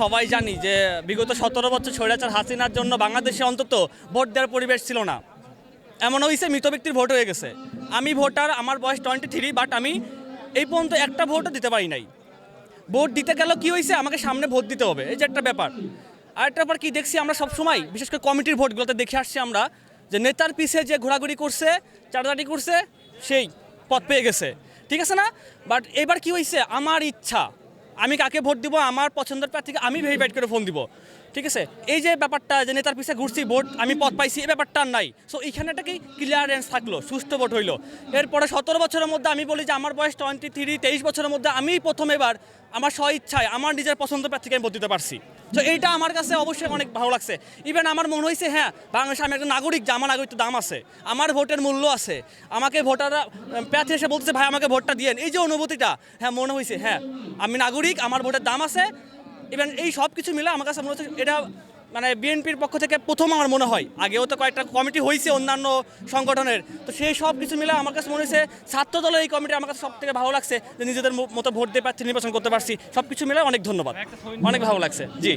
সবাই জানি যে বিগত সতেরো বছর স্বৈরাচার হাসিনার জন্য বাংলাদেশে অন্তত ভোট দেওয়ার পরিবেশ ছিল না। এমন হয়েছে মৃত ব্যক্তির ভোট হয়ে গেছে। আমি ভোটার, আমার বয়স টোয়েন্টি থ্রি বাট আমি এই পর্যন্ত একটা ভোটও দিতে পারি নাই। ভোট দিতে গেল কি হয়েছে আমাকে সামনে ভোট দিতে হবে। এই যে একটা ব্যাপার। আর একটা ব্যাপার কি দেখছি আমরা সবসময়, বিশেষ করে কমিটির ভোটগুলোতে দেখে আসছি আমরা, যে নেতার পিছে যে ঘোরাঘুরি করছে চাটাচাটি করছে, সেই পথ পেয়ে গেছে। ঠিক আছে না? বাট এবার কি হয়েছে আমার ইচ্ছা আমি কাকে ভোট দিব? আমার পছন্দের প্রার্থীকে আমি ভেরিফাইড করে ফোন দিব। ঠিক আছে? এই যে ব্যাপারটা যে নেতার পিছে ঘুরছি, ভোট আমি পথ পাইছি, এই ব্যাপারটা নাই। সো এইখানে একটা কি ক্লিয়ারেন্স থাকল সুস্থ ভোট হইল। এরপরে সতেরো বছরের মধ্যে আমি বলি যে, আমার বয়স টোয়েন্টি থ্রি তেইশ বছরের মধ্যে আমি প্রথম এবার আমার স্ব ইচ্ছায় আমার নিজের পছন্দ প্রার্থীকে আমি ভোট দিতে পারছি। তো এইটা আমার কাছে অবশ্যই অনেক ভালো লাগছে। ইভেন আমার মনে হয়েছে হ্যাঁ বাংলাদেশে আমি একটা নাগরিক, যে আমার নাগরিক দাম আছে, আমার ভোটের মূল্য আছে। আমাকে ভোটাররা, প্রার্থী এসে বলতেছে, ভাই, আমাকে ভোটটা দিয়েন। এই যে অনুভূতিটা হ্যাঁ মনে হয়েছে হ্যাঁ আমি নাগরিক আমার ভোটের দাম আছে। ইভেন এই সব কিছু মিলে আমার কাছে মনে হচ্ছে এটা মানে বিএনপির পক্ষ থেকে প্রথম আমার মনে হয়। আগেও তো কয়েকটা কমিটি হয়েছে অন্যান্য সংগঠনের। তো সেই সব কিছু মিলে আমার কাছে মনে হয়েছে ছাত্র দলের এই কমিটি আমার কাছে সব থেকে ভালো লাগছে যে নিজেদের মতো ভোট দিয়ে পারছি নির্বাচন করতে পারছি। সব কিছু মিলে অনেক ধন্যবাদ। অনেক ভালো লাগছে। জি।